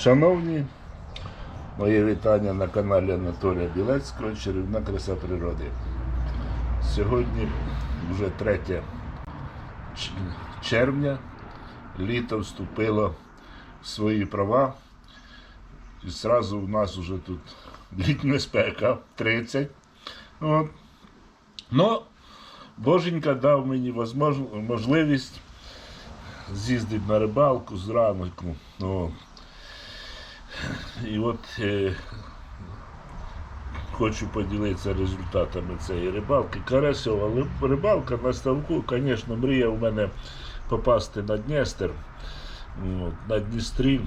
Шановні, моє вітання на каналі Анатолія Білецького Чарівна краса природи. Сьогодні вже 3 червня, літо вступило в свої права. І зразу у нас вже тут літня спека 30. От. Ну, Боженька дав мені можливість з'їздити на рибалку зранку. О. І от е, хочу поділитися результатами цієї рибалки. Карасьова рибалка на ставку, звісно, мрія у мене попасти на Дністер, на Дністрі,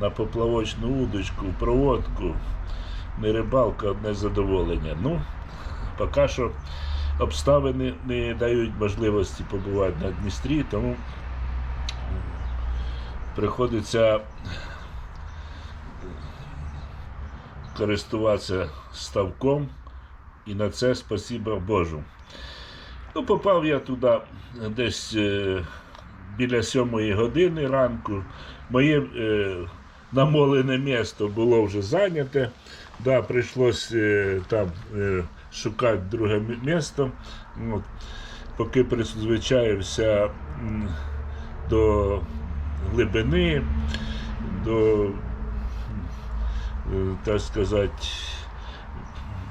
на поплавочну удочку, проводку. Не рибалка, одне задоволення. Ну, поки що обставини не дають можливості побувати на Дністрі, тому приходиться користуватися ставком, і на це спасіба Божу. Ну, попав я туди десь е, біля сьомої години ранку. Моє е, намолене місто було вже зайняте. Да, прийшлось е, там е, шукати друге місто. От, поки призвичаєвся до глибини, до е, так сказати,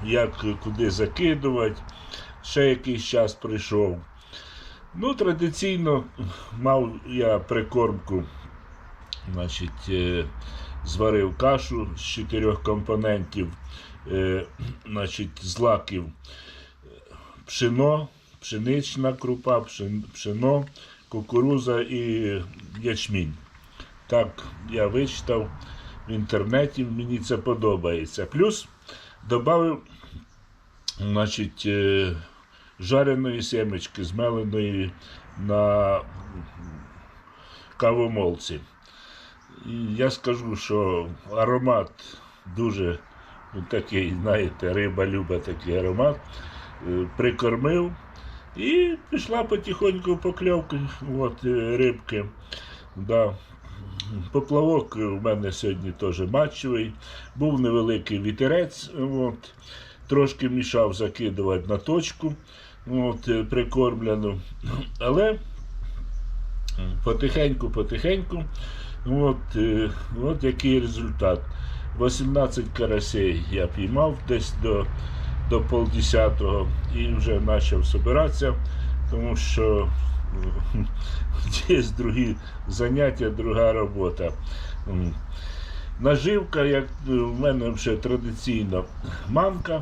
як куди закидувати. Ще якийсь час прийшов. Ну, традиційно мав я прикормку, значить, е, зварив кашу з чотирьох компонентів, е, значить, злаків пшено, пшенична крупа, пшено, кукуруза і ячмінь. Так я вичитав в інтернеті, мені це подобається. Плюс додав значить, е, жареної семечки, змеленої на кавомолці. І я скажу, що аромат дуже такий, знаєте, риба любить такий аромат. Е, Прикормив і пішла потихоньку покльовка от, е, рибки. Да. Поплавок у мене сьогодні теж матчевий. Був невеликий вітерець, от, трошки мішав закидувати на точку от, е, прикормлену. Але потихеньку-потихеньку, от, е, от який результат. 18 карасей я піймав десь до, до полдесятого і вже почав збиратися, тому що е, є другі заняття, друга робота. Наживка, як е, в мене вже традиційно манка.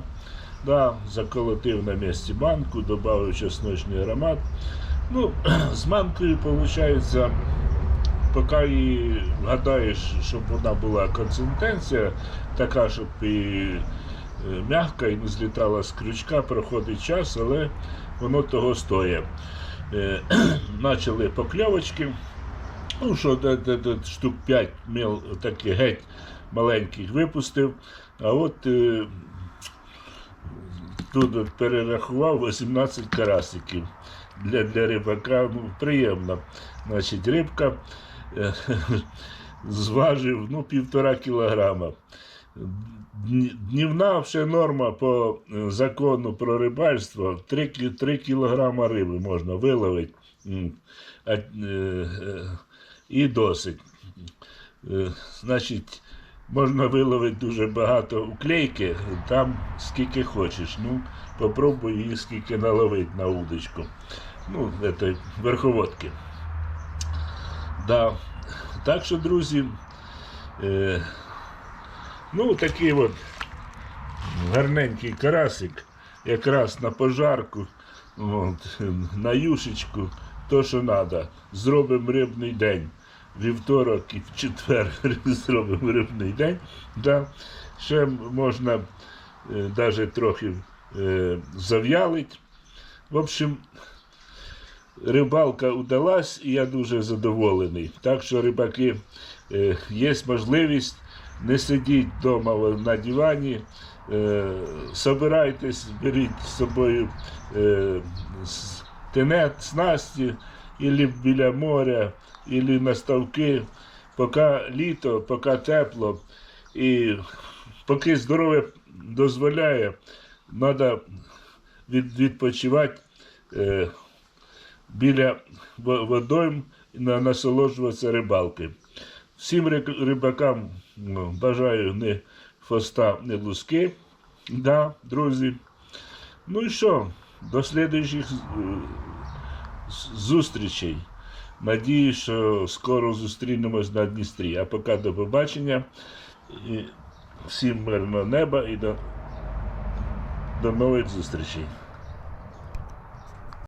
Да, заколотив на місці манку, додав чесночний аромат. Ну, з манкою виходить, поки її гадаєш, щоб вона була консистенція, така, щоб і е, м'яка і не злітала з крючка, проходить час, але воно того стоїть. Е, Почали покльовочки. Ну, що штук 5 міл таких геть маленьких випустив. А от е, тут перерахував 18 карасиків. Для, для рибака ну, приємно. Значить, рибка е, зважив ну, півтора кілограма. Дні- Днівна ще норма по е, закону про рибальство 3, 3 кілограма риби можна виловити. Е, е, і досить. Значить, можна виловити дуже багато уклейки, там скільки хочеш. Ну, попробуй її скільки наловити на удочку. Ну, це верховодки. Да. Так що, друзі, ну, такий от гарненький карасик, якраз на пожарку, от, на юшечку, то, що треба. Зробимо рибний день. Вівторок і в четвер зробимо рибний день. Да. Ще можна навіть трохи е, зав'ялить. В общем, рибалка удалась, і я дуже задоволений. Так що, рибаки, е, є можливість не сидіть вдома на дивані, е, собирайтесь, беріть з собою е, тенет, снасті, або біля моря, або на ставки. поки літо, поки тепло і поки здоров'я дозволяє, треба від, відпочивати е, біля водойм і насолоджуватися рибалки. Всім рибакам ну, бажаю не хвоста, не луски. Да, друзі. Ну і що, до слідуючих е, зустрічей. Надіюсь, що скоро зустрінемось на Дністрі. А поки до побачення. І всім мирного неба і до, до нових зустрічей.